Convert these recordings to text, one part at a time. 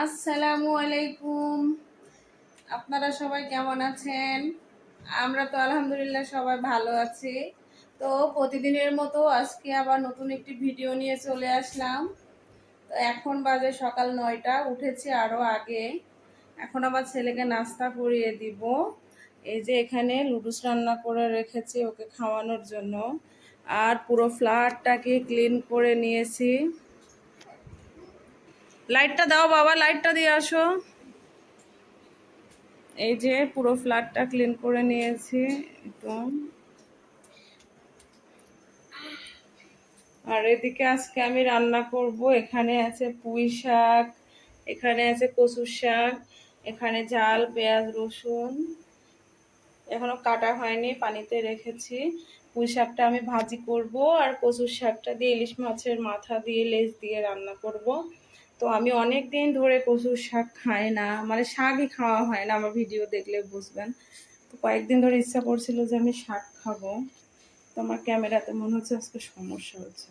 আসসালামু আলাইকুম। আপনারা সবাই কেমন আছেন? আমরা তো আলহামদুলিল্লাহ সবাই ভালো আছি। তো প্রতিদিনের মতো আজকে আবার নতুন একটি ভিডিও নিয়ে চলে আসলাম। তো এখন বাজে সকাল নয়টা, উঠেছি আরও আগে। এখন আবার ছেলেকে নাস্তা করিয়ে দিব। এই যে এখানে লুডুস রান্না করে রেখেছি ওকে খাওয়ানোর জন্য। আর পুরো ফ্ল্যাটটাকে ক্লিন করে নিয়েছি। লাইটটা দাও বাবা লাইটটা দিয়ে আসো। এই যে পুরো ফ্ল্যাটটা ক্লিন করে নিয়েছি, একদম। আর এদিকে আজকে আমি রান্না করব, এখানে আছে পুঁই শাক, এখানে আছে কচুর শাক, এখানে ঝাল, পেঁয়াজ, রসুন। এখনও কাটা হয়নি, পানিতে রেখেছি। পুঁই শাকটা আমি ভাজি করব, আর কচুর শাকটা দিয়ে ইলিশ মাছের মাথা দিয়ে, লেজ দিয়ে রান্না করব। তো আমি অনেক দিন ধরে কচুর শাক খাই না মানে শাকই খাওয়া হয় না, আমার ভিডিও দেখলে বুঝবেন। তো কয়েকদিন ধরে ইচ্ছা করছিল যে আমি শাক খাব, তো আমার ক্যামেরাতে মনে হচ্ছে আজকে সমস্যা হচ্ছে।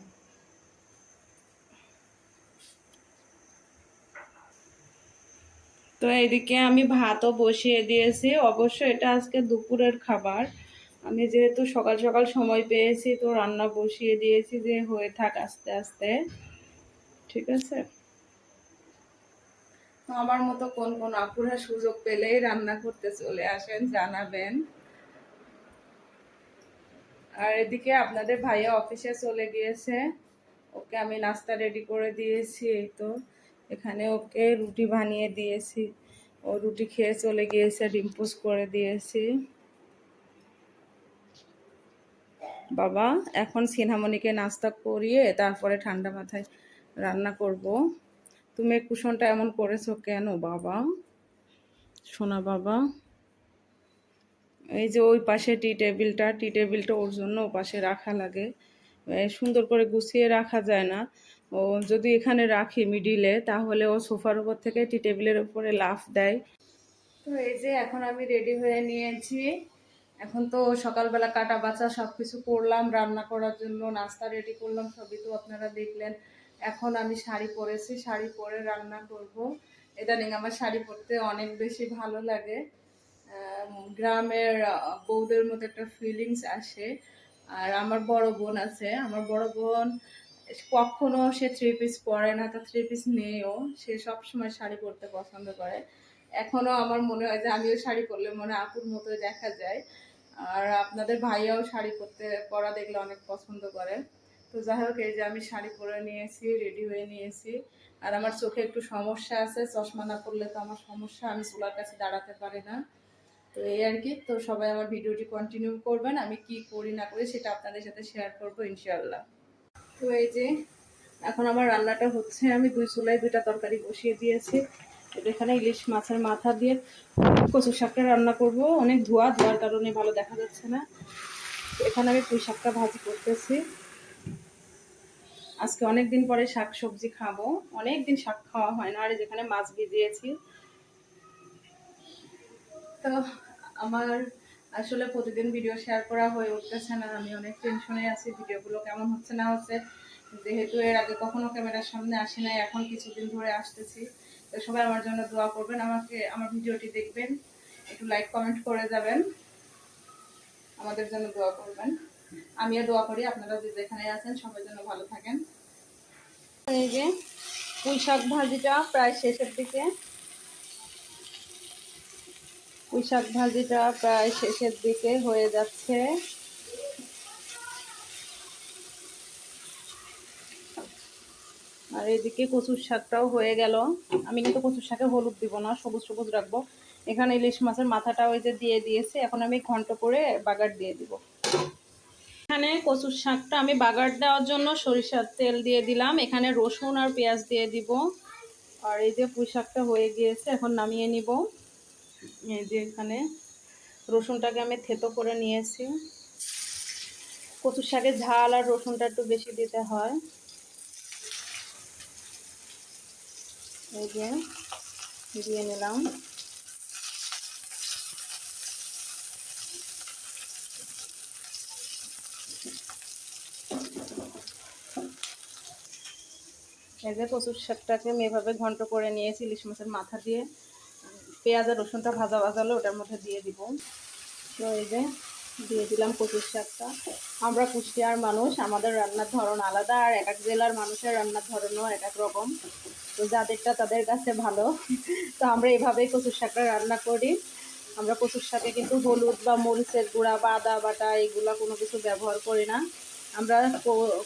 তো এদিকে আমি ভাতও বসিয়ে দিয়েছি, অবশ্য এটা আজকে দুপুরের খাবার। আমি যেহেতু সকাল সকাল সময় পেয়েছি, তো রান্না বসিয়ে দিয়েছি যে হয়ে থাক আস্তে আস্তে। ঠিক আছে? আমার মতো কোন কোন আপুরা সুযোগ পেলেই রান্না করতে চলে আসেন, জানাবেন। আর এদিকে আপনাদের ভাইয়া অফিসে চলে গিয়েছে। ওকে আমি নাস্তা রেডি করে দিয়েছি, এই তো। এখানে ওকে রুটি বানিয়ে দিয়েছি। ও রুটি খেয়ে চলে গিয়েছে ডিম্পুস করে দিয়েছি। বাবা, এখন সিনহামণিকে নাস্তা করিয়ে তারপরে ঠান্ডা মাথায় রান্না করব। তুমি কুশনটা এমন করেছ কেন, বাবা? সোনা বাবা। এই যে ওই পাশে টি টেবিলটা টি টেবিলটা ওর জন্য ও পাশে রাখা লাগে। সুন্দর করে গুছিয়ে রাখা যায় না। ও, যদি এখানে রাখি মিডিলে তাহলে ও সোফার উপর থেকে টি টেবিলের উপরে লাফ দেয়। তো এই যে এখন আমি রেডি হয়ে নিয়েছি। এখন তো সকালবেলা কাটা বাছা সব কিছু করলাম, রান্না করার জন্য, নাস্তা রেডি করলাম, সবই তো আপনারা দেখলেন। এখন আমি শাড়ি পরেছি, শাড়ি পরে রান্না করব। ইদানিং আমার শাড়ি পরতে অনেক বেশি ভালো লাগে। গ্রামের বউদের মতো একটা ফিলিংস আসে। আর আমার বড় বোন আছে, আমার বড় বোন কখনো সে থ্রি পিস পরে না, তার থ্রি পিস নেইও সে সব সময় শাড়ি পরতে পছন্দ করে। এখনও আমার মনে হয় যে আমিও শাড়ি পরলে মনে আপুর মতো দেখা যায়। আর আপনাদের ভাইয়াও শাড়ি পরতে, পরা দেখলে অনেক পছন্দ করে। তো যাই হোক, এই যে আমি শাড়ি পরে নিয়েছি রেডি হয়ে নিয়েছি। আর আমার চোখে একটু সমস্যা আছে, চশমা না পরলে তো আমার সমস্যা, আমি চুলার কাছে দাঁড়াতে পারি না। তো এই আর কি, তো সবাই আমার ভিডিওটি কন্টিনিউ করবেন, আমি কি করি না করি সেটা আপনাদের সাথে শেয়ার করব ইনশাল্লাহ তো এই যে, এখন আমার রান্নাটা হচ্ছে, আমি দুই চুলায় দুইটা তরকারি বসিয়ে দিয়েছি। এখানে ইলিশ মাছের মাথা দিয়ে কচু শাকটা রান্না করব। অনেক ধোয়া, ধোয়ার কারণে ভালো দেখা যাচ্ছে না। এখানে আমি পুঁই শাকটা ভাজি করতেছি। আজকে অনেক দিন পরে শাক সবজি খাব। অনেক দিন শাক খাওয়া হয় না, আর যেখানে মাছ ভিজিয়েছি। তো আমার আসলে প্রতিদিন ভিডিও শেয়ার করা হয়ে উঠতেছে না, আমি অনেক টেনশনে আছি, ভিডিওগুলো কেমন হচ্ছে না হচ্ছে। যেহেতু এর আগে কখনো ক্যামেরার সামনে আসি নাই, এখন কিছুদিন ধরে আসতেছি। তো সবাই আমার জন্য দোয়া করবেন, আমাকে, আমার ভিডিওটি দেখবেন। একটু লাইক কমেন্ট করে যাবেন। আমাদের জন্য দোয়া করবেন। আমিও দোয়া করি আপনারা যে যেখানে আছেন, সবাই জন্য ভালো থাকেন। এই যে, পুঁই শাক ভাজিটা প্রায় শেষের দিকে। পুঁই শাক ভাজিটা প্রায় শেষের দিকে হয়ে যাচ্ছে। আর এদিকে কচুর শাকটাও হয়ে গেল। আমি কিন্তু কচুর শাকে হলুদ দিব না, সবুজ সবুজ রাখব। এখানে ইলিশ মাছের মাথাটা ওই যে দিয়ে দিয়েছে, এখন আমি ঘন্ট করে বাগার দিয়ে দিব। এখানে কচুর শাকটা আমি বাগার দেওয়ার জন্য সরিষার তেল দিয়ে দিলাম। এখানে রসুন আর পেঁয়াজ দিয়ে দিব। আর এই যে পুঁই শাকটা হয়ে গিয়েছে, এখন নামিয়ে নিব। এই যে এখানে রসুনটাকে আমি থেতো করে নিয়েছি। কচুর শাকের ঝাল আর রসুনটা একটু বেশি দিতে হয়। এই যে দিয়ে নিলাম। এই যে কচুর শাকটাকে আমি এভাবে ঘন্ট করে নিয়েছি ইলিশ মাছের মাথা দিয়ে। পেঁয়াজ আর রসুনটা ভাজা ভাজালে ওটার মধ্যে দিয়ে দিব। তো এই যে দিয়ে দিলাম কচুর শাকটা। আমরা কুষ্টিয়ার মানুষ, আমাদের রান্নার ধরন আলাদা আর এক এক জেলার মানুষের রান্নার ধরনও এক এক রকম। তো যাদেরটা তাদের কাছে ভালো। তো আমরা এভাবেই কচুর শাকটা রান্না করি। আমরা কচুর শাকে কিন্তু হলুদ বা মরিচের গুঁড়া বা আদা বাটা, এগুলা কোনো কিছু ব্যবহার করি না। আমরা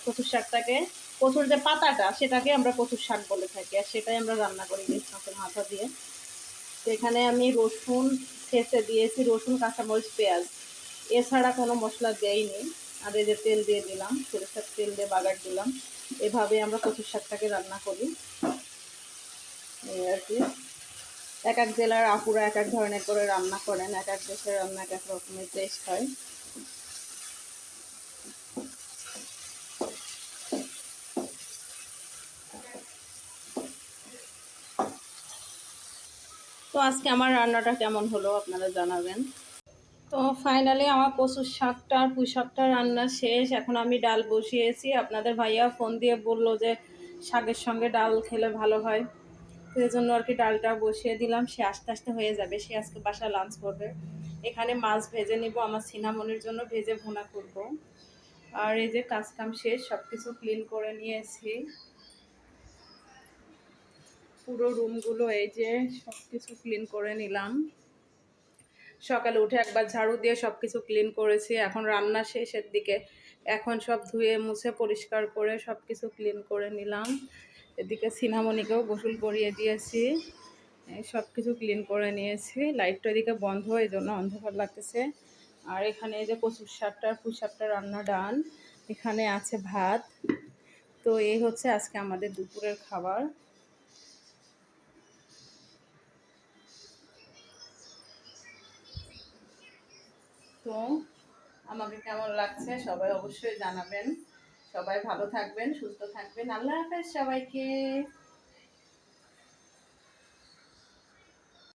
কচুর শাকটাকে কচুর যে পাতাটা, সেটাকে আমরা কচুর শাক বলে থাকি আর সেটাই আমরা রান্না করি ইলিশ মাছের মাথা দিয়ে। তো এখানে আমি রসুন ছেঁচে দিয়েছি, রসুন, কাঁচামরিচ, পেঁয়াজ। এছাড়া কোনো মশলা দেইনি। আর এই যে তেল দিয়ে দিলাম, সরিষার তেল দিয়ে বাগার দিলাম। এভাবে আমরা কচুর শাকটাকে রান্না করি। এই আর কি। এক এক জেলার আপুরা এক এক ধরনের করে রান্না করেন, এক এক দেশের রান্না এক এক রকমের টেস্ট হয়। তো আজকে আমার রান্নাটা কেমন হলো আপনারা জানাবেন। তো ফাইনালি আমার কচুর শাকটা আর পুঁই শাকটা রান্না শেষ। এখন আমি ডাল বসিয়েছি। আপনাদের ভাইয়া ফোন দিয়ে বলল যে শাকের সঙ্গে ডাল খেলে ভালো হয়। এই জন্য আর কি ডালটা বসিয়ে দিলাম। সে আস্তে আস্তে হয়ে যাবে। সে আজকে বাসা লাঞ্চ করবে। এখানে মাছ ভেজে নিব। আমার সিনামনির জন্য ভেজে ভুনা করব। আর এই যে কাজ কাম শেষ সব কিছু ক্লিন করে নিয়েছি। পুরো রুমগুলো এই যে সব কিছু ক্লিন করে নিলাম। সকালে উঠে একবার ঝাড়ু দিয়ে সব কিছু ক্লিন করেছি। এখন রান্না শেষের দিকে। এখন সব ধুয়ে মুছে পরিষ্কার করে সব কিছু ক্লিন করে নিলাম। এদিকে সিনামণিকেও গোসল করিয়ে দিয়েছি। সব কিছু ক্লিন করে নিয়েছি। লাইটটা এদিকে বন্ধ, এই জন্য অন্ধকার লাগতেছে। আর এখানে এই যে কচুর শাকটা আর শাকটা রান্না ডান। এখানে আছে ভাত। তো এই হচ্ছে আজকে আমাদের দুপুরের খাবার। তো আমাকে কেমন লাগছে? সবাই অবশ্যই জানাবেন। সবাই ভালো থাকবেন, সুস্থ থাকবেন। আল্লাহ হাফেজ সবাইকে।